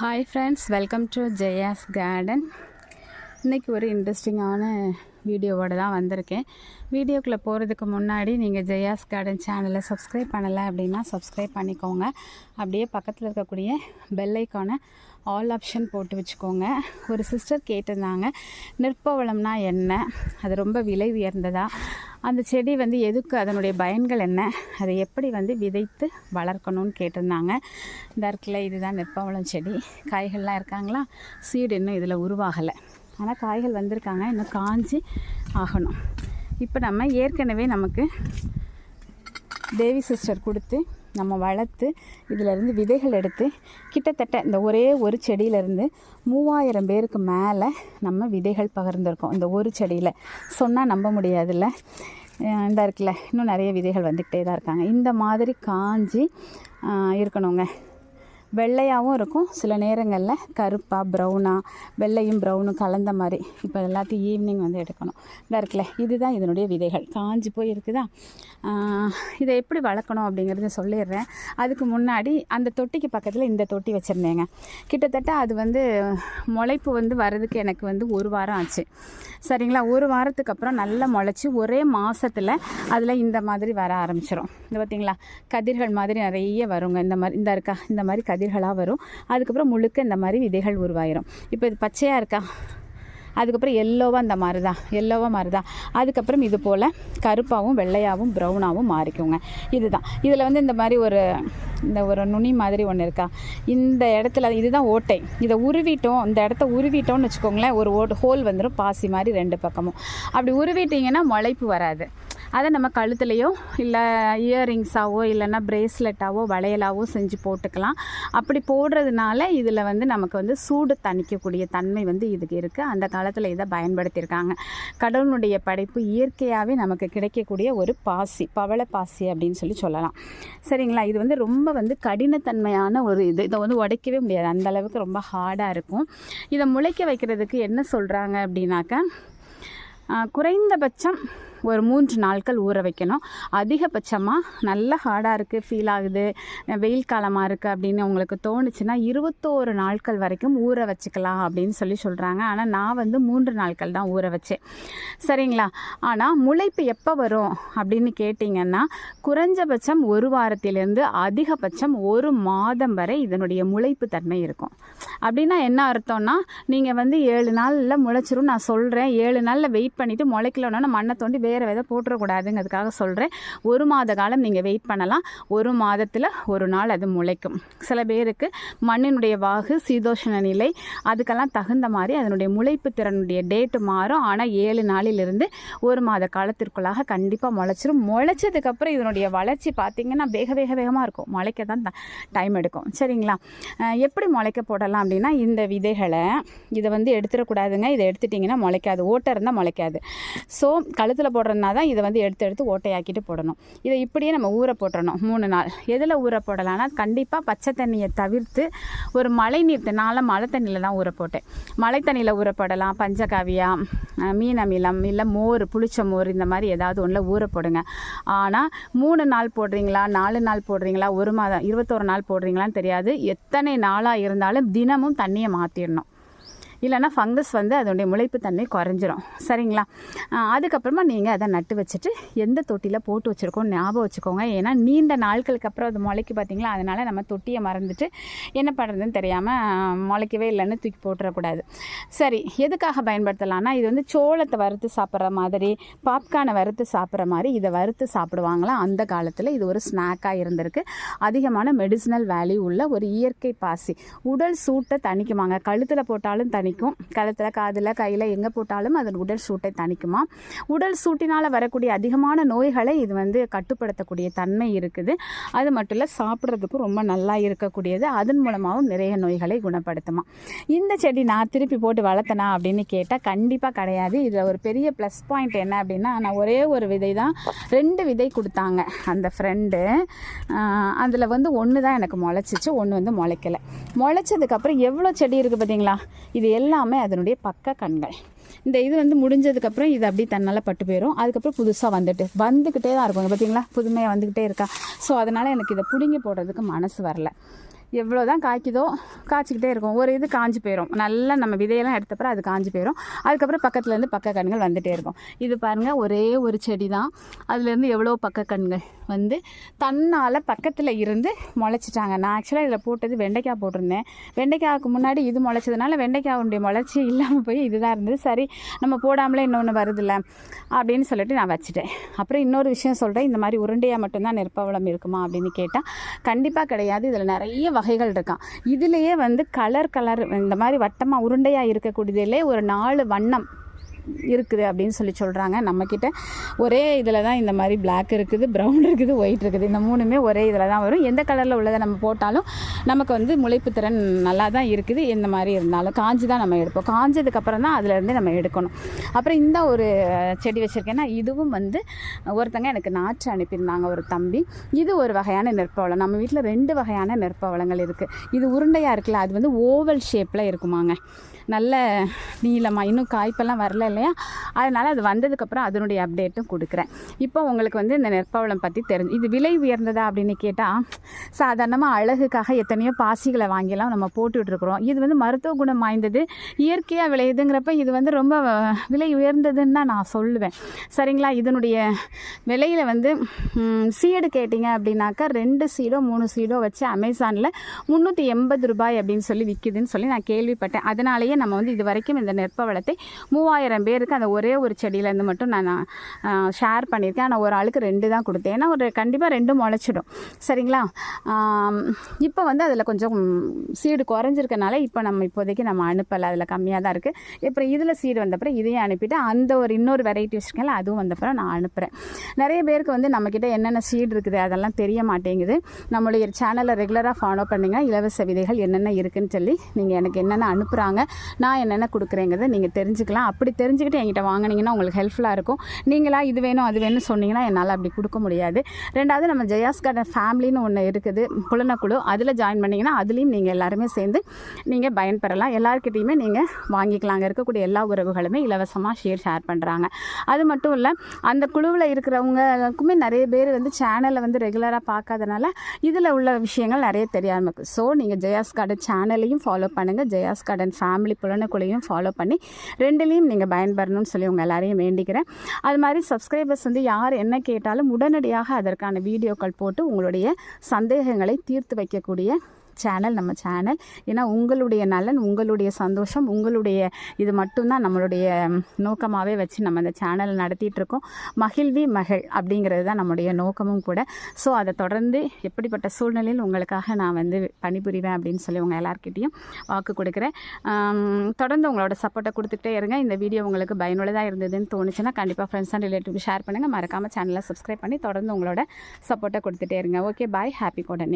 Hi friends welcome to Jaya's garden இன்றைக்கி ஒரு இன்ட்ரெஸ்டிங்கான வீடியோவோட தான் வந்திருக்கேன். வீடியோக்குள்ளே போகிறதுக்கு முன்னாடி நீங்கள் ஜெயாஸ் கார்டன் சேனலை சப்ஸ்கிரைப் பண்ணலை அப்படின்னா சப்ஸ்கிரைப் பண்ணிக்கோங்க. அப்படியே பக்கத்தில் இருக்கக்கூடிய பெல்லைக்கான ஆல் ஆப்ஷன் போட்டு வச்சுக்கோங்க. ஒரு சிஸ்டர் கேட்டிருந்தாங்க நிற்பவளம்னா என்ன? அது ரொம்ப விலை உயர்ந்ததா? அந்த செடி வந்து எதுக்கு? அதனுடைய பயன்கள் என்ன? அதை எப்படி வந்து விதைத்து வளர்க்கணும்னு கேட்டிருந்தாங்க. இந்த இருக்குல்ல இதுதான் நெற்பவளம் செடி. காய்கள்லாம் இருக்காங்களா? சீடு இன்னும் இதில் உருவாகலை. ஆனால் காய்கள் வந்திருக்காங்க. இன்னும் காஞ்சி ஆகணும். இப்போ நம்ம ஏற்கனவே நமக்கு தேவி சிஸ்டர் கொடுத்து நம்ம வளர்த்து இதிலேருந்து விதைகள் எடுத்து கிட்டத்தட்ட இந்த ஒரே ஒரு செடியிலேருந்து மூவாயிரம் பேருக்கு மேலே நம்ம விதைகள் பகிர்ந்துருக்கோம். இந்த ஒரு செடியில். சொன்னால் நம்ப முடியாதுல்ல. இந்த இருக்குல்ல இன்னும் நிறைய விதைகள் வந்துக்கிட்டே தான் இருக்காங்க. இந்த மாதிரி காஞ்சி இருக்கணுங்க. வெள்ளையாகவும் இருக்கும். சில நேரங்களில் கருப்பாக ப்ரௌனாக வெள்ளையும் ப்ரௌனும் கலந்த மாதிரி இப்போ எல்லாத்தையும் ஈவினிங் வந்து எடுக்கணும். இந்த இருக்குல்ல இதுதான் இதனுடைய விதைகள். காஞ்சி போய் இருக்குதா இதை எப்படி வளர்க்கணும் அப்படிங்கிறத சொல்லிடுறேன். அதுக்கு முன்னாடி அந்த தொட்டிக்கு பக்கத்தில் இந்த தொட்டி வச்சுருந்தேங்க. கிட்டத்தட்ட அது வந்து முளைப்பு வந்து வர்றதுக்கு எனக்கு வந்து ஒரு வாரம் ஆச்சு. சரிங்களா? ஒரு வாரத்துக்கு அப்புறம் நல்லா முளைச்சி ஒரே மாதத்தில் அதில் இந்த மாதிரி வர ஆரம்பிச்சிடும் இந்த பார்த்தீங்களா கதிர்கள் மாதிரி நிறைய வருங்க. இந்த மாதிரி இந்த இருக்கா? இந்த மாதிரி கதிர்களாக வரும். அதுக்கப்புறம் முழுக்க இந்த மாதிரி விதைகள் உருவாயிரும். இப்போ இது பச்சையாக இருக்கா? அதுக்கப்புறம் எல்லோவாக அந்த மாதிரி தான் எல்லோவாக மாதிரி தான் அதுக்கப்புறம் இது போல் கருப்பாகவும் வெள்ளையாகவும் ப்ரௌனாகவும் மாறிக்குங்க. இதுதான். இதில் வந்து இந்த மாதிரி ஒரு இந்த ஒரு நுனி மாதிரி ஒன்று இருக்கா? இந்த இடத்துல இதுதான் ஓட்டை. இதை உருவிட்டோம் இந்த இடத்த உருவிட்டோம்னு வச்சுக்கோங்களேன் ஒரு ஓட் ஹோல் வந்துடும் பாசி மாதிரி ரெண்டு பக்கமும். அப்படி உருவிட்டிங்கன்னா முளைப்பு வராது. அதை நம்ம கழுத்துலையோ இல்லை இயரிங்ஸாவோ இல்லைன்னா பிரேஸ்லெட்டாவோ வளையலாவோ செஞ்சு போட்டுக்கலாம். அப்படி போடுறதுனால இதில் வந்து நமக்கு வந்து சூடு தணிக்கக்கூடிய தன்மை வந்து இதுக்கு இருக்குது அந்த காலத்தில் இதை பயன்படுத்தியிருக்காங்க. கடவுளுடைய படைப்பு இயற்கையாகவே நமக்கு கிடைக்கக்கூடிய ஒரு பாசி பவள பாசி அப்படின்னு சொல்லி சொல்லலாம். சரிங்களா? இது வந்து ரொம்ப வந்து கடினத்தன்மையான ஒரு இது. இதை வந்து உடைக்கவே முடியாது. அந்த அளவுக்கு ரொம்ப ஹார்டாக இருக்கும். இதை முளைக்க வைக்கிறதுக்கு என்ன சொல்கிறாங்க அப்படின்னாக்க குறைந்தபட்சம் ஒரு மூன்று நாட்கள் ஊற வைக்கணும். அதிகபட்சமாக நல்ல ஹார்டாக இருக்குது ஃபீல் ஆகுது வெயில் காலமாக இருக்குது அப்படின்னு உங்களுக்கு தோணுச்சுன்னா இருபத்தோரு நாட்கள் வரைக்கும் ஊற வச்சுக்கலாம் அப்படின்னு சொல்லி சொல்கிறாங்க ஆனால் நான் வந்து மூன்று நாட்கள் தான் ஊற வச்சேன். சரிங்களா? ஆனால் முளைப்பு எப்போ வரும் அப்படின்னு கேட்டிங்கன்னா குறைஞ்சபட்சம் ஒரு வாரத்திலேருந்து அதிகபட்சம் ஒரு மாதம் வரை இதனுடைய முளைப்பு தன்மை இருக்கும். அப்படின்னா என்ன அர்த்தம்னா நீங்கள் வந்து ஏழு நாளில் முளைச்சிரும் நான் சொல்கிறேன் ஏழு நாளில் வெயிட் பண்ணிவிட்டு முளைக்கலன்னா மண்ணை தோண்டி வேறு விதை போட்டுறக்கூடாதுங்கிறதுக்காக சொல்கிறேன் ஒரு மாத காலம் நீங்கள் வெயிட் பண்ணலாம். ஒரு மாதத்தில் ஒரு நாள் அது முளைக்கும். சில பேருக்கு மண்ணினுடைய வாகு சீதோஷண நிலை அதுக்கெல்லாம் தகுந்த மாதிரி அதனுடைய முளைப்பு திறனுடைய டேட்டு மாறும். ஆனால் ஏழு நாளிலிருந்து ஒரு மாத காலத்திற்குள்ளாக கண்டிப்பாக முளைச்சிரும். முளைச்சதுக்கப்புறம் இதனுடைய வளர்ச்சி பார்த்திங்கன்னா வேக வேக வேகமாக இருக்கும். முளைக்க தான் டைம் எடுக்கும். சரிங்களா? எப்படி முளைக்க போடலாம் அப்படின்னா இந்த விதைகளை இதை வந்து எடுத்துடக்கூடாதுங்க. இதை எடுத்துட்டிங்கன்னா முளைக்காது. ஓட்டை இருந்தால் முளைக்காது. ஸோ கழுத்தில் போடுறதுனா தான் இதை வந்து எடுத்து எடுத்து ஓட்டையாக்கிட்டு போடணும். இதை இப்படியே நம்ம ஊற போட்டுறணும் மூணு நாள். எதில் ஊற போடலாம்னா கண்டிப்பாக பச்சை தண்ணியை தவிர்த்து ஒரு மழை நீர் நாளை மழை தண்ணியில் தான் ஊற போட்டேன். மழை தண்ணியில் ஊற போடலாம். பஞ்சகாவியா மீன் அமிலம் இல்லை மோர் புளிச்ச மோர் இந்த மாதிரி ஏதாவது ஒன்றில் ஊற போடுங்க. ஆனால் மூணு நாள் போடுறீங்களா நாலு நாள் போடுறீங்களா ஒரு மாதம் இருபத்தோரு நாள் போடுறீங்களான்னு தெரியாது. எத்தனை நாளாக இருந்தாலும் தினமும் தண்ணியை மாற்றிடணும் இல்லைன்னா ஃபங்கஸ் வந்து அதனுடைய முளைப்பு தன்மை குறைஞ்சிரும். சரிங்களா? அதுக்கப்புறமா நீங்கள் அதை நட்டு வச்சுட்டு எந்த தொட்டியில் போட்டு வச்சுருக்கோம் ஞாபகம் வச்சுக்கோங்க. ஏன்னா நீண்ட நாட்களுக்கு அப்புறம் அது முளைக்கு பார்த்தீங்களா? அதனால் நம்ம தொட்டியை மறந்துட்டு என்ன பண்ணுறதுன்னு தெரியாமல் முளைக்கவே இல்லைன்னு தூக்கி போட்டுறக்கூடாது. சரி எதுக்காக பயன்படுத்தலாம்னா இது வந்து சோளத்தை வறுத்து சாப்பிட்ற மாதிரி பாப்கார்னை வறுத்து சாப்பிட்ற மாதிரி இதை வறுத்து சாப்பிடுவாங்களா? அந்த காலத்தில் இது ஒரு ஸ்நாக்காக இருந்திருக்கு. அதிகமான மெடிசினல் வேல்யூ உள்ள ஒரு இயற்கை பாசி. உடல் சூட்டை தணிக்குமாங்க. கழுத்தில் போட்டாலும் தணிக்கும். கழுத்தில் காதில் கையில் எங்கே போட்டாலும் அதன் உடல் சூட்டை தணிக்குமா? உடல் சூட்டினால் வரக்கூடிய அதிகமான நோய்களை இது வந்து கட்டுப்படுத்தக்கூடிய தன்மை இருக்குது. அது மட்டும் இல்லை சாப்பிட்றதுக்கும் ரொம்ப நல்லா இருக்கக்கூடியது. அதன் மூலமாகவும் நிறைய நோய்களை குணப்படுத்துமா? இந்த செடி நான் திருப்பி போட்டு வளர்த்தனா அப்படின்னு கேட்டால் கண்டிப்பாக கிடையாது. இதில் ஒரு பெரிய ப்ளஸ் பாயிண்ட் என்ன அப்படின்னா நான் ஒரே ஒரு விதை தான் ரெண்டு விதை கொடுத்தாங்க அந்த ஃப்ரெண்டு அதில் வந்து ஒன்று தான் எனக்கு முளைச்சிச்சு ஒன்று வந்து முளைக்கலை. முளைச்சதுக்கப்புறம் எவ்வளோ செடி இருக்குது பார்த்தீங்களா இது எல்லாமே அதனுடைய பக்க கண்கள். இந்த இது வந்து முடிஞ்சதுக்கப்புறம் இது அப்படியே தன்னால் பட்டு போயிடும் அதுக்கப்புறம் புதுசாக வந்துட்டு வந்துக்கிட்டே தான் இருக்கும். பார்த்தீங்களா புதுமையாக வந்துக்கிட்டே இருக்கா. ஸோ அதனால் எனக்கு இதை பிடுங்கி போடுறதுக்கு மனசு வரல. எவ்வளோ தான் காய்க்குதோ காய்ச்சிக்கிட்டே இருக்கும். ஒரு இது காஞ்சி போயிடும் நல்லா நம்ம விதையெல்லாம் எடுத்தப்பறம் அது காஞ்சி போயிடும் அதுக்கப்புறம் பக்கத்துலேருந்து பக்க கண்கள் வந்துகிட்டே இருக்கும். இது பாருங்கள் ஒரே ஒரு செடி தான் அதுலேருந்து எவ்வளோ பக்க கண்கள் வந்து தன்னால் பக்கத்தில் இருந்து முளைச்சிட்டாங்க. நான் ஆக்சுவலாக இதில் போட்டது வெண்டைக்காய் போட்டிருந்தேன். வெண்டைக்காய்க்கு முன்னாடி இது முளைச்சதுனால வெண்டைக்காவுடைய முளைச்சி இல்லாமல் போய் இதுதான் இருந்தது. சரி நம்ம போடாமலே இன்னொன்று வருதுல்ல அப்படின்னு சொல்லிட்டு நான் வச்சுட்டேன். அப்புறம் இன்னொரு விஷயம் சொல்கிறேன் இந்த மாதிரி உருண்டையாக மட்டும்தான் நெற்பவளம் இருக்குமா அப்படின்னு கேட்டால் கண்டிப்பாக கிடையாது. இதில் நிறைய வகைகள் இருக்கான் இதுலேயே வந்து கலர் கலர் இந்த மாதிரி வட்டமாக உருண்டையாக இருக்கக்கூடியதிலே ஒரு நாலு வண்ணம் இருக்குது அப்படின்னு சொல்லி சொல்கிறாங்க நம்மக்கிட்ட ஒரே இதில் தான் இந்த மாதிரி பிளாக் இருக்குது ப்ரௌன் இருக்குது ஒயிட் இருக்குது. இந்த மூணுமே ஒரே இதில் தான் வரும். எந்த கலரில் உள்ளதை நம்ம போட்டாலும் நமக்கு வந்து முளைப்பு திறன் நல்லா தான் இருக்குது. எந்த மாதிரி இருந்தாலும் காஞ்சி தான் நம்ம எடுப்போம். காஞ்சதுக்கப்புறம் தான் அதுலேருந்து நம்ம எடுக்கணும். அப்புறம் இந்த ஒரு செடி வச்சுருக்கேன்னா இதுவும் வந்து ஒருத்தங்க எனக்கு நாற்று அனுப்பியிருந்தாங்க ஒரு தம்பி. இது ஒரு வகையான நெற்பவளம். நம்ம வீட்டில் ரெண்டு வகையான நெற்பவளங்கள் இருக்குது இது உருண்டையாக இருக்குல்ல அது வந்து ஓவல் ஷேப்பில் இருக்குமாங்க. நல்ல நீளமாக இன்னும் காய்ப்பெல்லாம் வரல இல்லையா? அதனால் அது வந்ததுக்கப்புறம் அதனுடைய அப்டேட்டும் கொடுக்குறேன். இப்போ உங்களுக்கு வந்து இந்த நெற்பவளம் பற்றி தெரிஞ்சு இது விலை உயர்ந்ததா அப்படின்னு கேட்டால் சாதாரணமாக அழகுக்காக எத்தனையோ பாசிகளை வாங்கிலாம் நம்ம போட்டுட்ருக்குறோம். இது வந்து மருத்துவ குணம் வாய்ந்தது இயற்கையாக விளையுதுங்கிறப்ப இது வந்து ரொம்ப விலை உயர்ந்ததுன்னு தான் நான் சொல்லுவேன். சரிங்களா? இதனுடைய விலையில் வந்து சீடு கேட்டிங்க அப்படின்னாக்கா ரெண்டு சீடோ மூணு சீடோ வச்சு அமேசானில் முந்நூற்றி எண்பது ரூபாய் அப்படின்னு சொல்லி விற்கிதுன்னு சொல்லி நான் கேள்விப்பட்டேன். அதனாலேயே நம்ம வந்து இது வரைக்கும் இந்த நெற்பவளத்தை மூவாயிரம் பேருக்கு அந்த ஒரே ஒரு செடியிலேருந்து மட்டும் நான் ஷேர் பண்ணியிருக்கேன். ஆனால் ஒரு ஆளுக்கு ரெண்டு தான் கொடுத்தேன். ஏன்னா ஒரு கண்டிப்பாக ரெண்டும் முளைச்சிடும். சரிங்களா? இப்போ வந்து அதில் கொஞ்சம் சீடு குறைஞ்சிருக்கனால இப்போ நம்ம இப்போதைக்கு நம்ம அனுப்பலை. அதில் கம்மியாக தான் இருக்குது இப்போ இதில் சீடு வந்தப்பறம் இதையும் அனுப்பிட்டு அந்த ஒரு இன்னொரு வெரைட்டி வச்சுருக்கேன் அதுவும் வந்தப்பறம் நான் அனுப்புகிறேன் நிறைய பேருக்கு வந்து நம்மக்கிட்ட என்னென்ன சீடு இருக்குது அதெல்லாம் தெரிய மாட்டேங்குது. நம்மளுடைய சேனலை ரெகுலராக ஃபாலோ பண்ணிங்கன்னா இலவச விதைகள் என்னென்ன இருக்குதுன்னு சொல்லி நீங்கள் எனக்கு என்னென்ன அனுப்புகிறாங்க நான் என்னென்ன கொடுக்குறேங்கிறத நீங்கள் தெரிஞ்சுக்கலாம். அப்படி தெரிஞ்சுக்கிட்டு என்கிட்ட வாங்கினீங்கன்னா உங்களுக்கு ஹெல்ப்ஃபுல்லாக இருக்கும். நீங்களாக இது வேணும் அது வேணும்னு சொன்னீங்கன்னா என்னால் அப்படி கொடுக்க முடியாது. ரெண்டாவது நம்ம ஜெயாஸ் கார்டன் ஃபேமிலின்னு ஒன்று இருக்குது புலனக்குழு. அதில் ஜாயின் பண்ணிங்கன்னா அதுலேயும் நீங்கள் எல்லாருமே சேர்ந்து நீங்கள் பயன்பெறலாம். எல்லாருக்கிட்டையுமே நீங்கள் வாங்கிக்கலாம். அங்கே இருக்கக்கூடிய எல்லா உறவுகளுமே இலவசமாக ஷேர் ஷேர் பண்ணுறாங்க அது மட்டும் இல்லை அந்த குழுவில் இருக்கிறவங்களுக்குமே நிறைய பேர் வந்து சேனலை வந்து ரெகுலராக பார்க்காதனால இதில் உள்ள விஷயங்கள் நிறைய தெரியாமல் இருக்குது ஸோ நீங்கள் ஜெயாஸ் கார்டன் சேனலையும் ஃபாலோ பண்ணுங்கள் ஜெயாஸ் கார்டன் ஃபேமிலி புலனக்குழையும் ஃபாலோ பண்ணி ரெண்டுலேயும் நீங்கள் பய பயன்பெறணும்னு சொல்லி உங்கள் எல்லாரையும் வேண்டிக்கிறேன். அது மாதிரி சப்ஸ்கிரைபர்ஸ் வந்து யார் என்ன கேட்டாலும் உடனடியாக அதற்கான வீடியோக்கள் போட்டு உங்களுடைய சந்தேகங்களை தீர்த்து வைக்கக்கூடிய சேனல் நம்ம சேனல் ஏன்னா உங்களுடைய நலன் உங்களுடைய சந்தோஷம் உங்களுடைய இது மட்டும்தான் நம்மளுடைய நோக்கமாகவே வச்சு நம்ம அந்த சேனல் நடத்திட்டுருக்கோம். மகிழ்வி மகள் அப்படிங்கிறது தான் நம்முடைய நோக்கமும் கூட. ஸோ அதை தொடர்ந்து எப்படிப்பட்ட சூழ்நிலையில் உங்களுக்காக நான் வந்து பணிபுரிவேன் அப்படின்னு சொல்லி உங்கள் எல்லாருக்கிட்டேயும் வாக்கு கொடுக்குறேன். தொடர்ந்து உங்களோட சப்போர்ட்டை கொடுத்துட்டே இருங்க. இந்த வீடியோ உங்களுக்கு பயனுள்ளதாக இருந்ததுன்னு தோணுச்சுன்னா கண்டிப்பாக ஃப்ரெண்ட்ஸ் அண்ட் ரிலேட்டிவ் ஷேர் பண்ணுங்கள் மறக்காமல் சேனலை சப்ஸ்கிரைப் பண்ணி தொடர்ந்து உங்களோட சப்போர்ட்டை கொடுத்துட்டே இருங்க. Okay bye happy கோடனே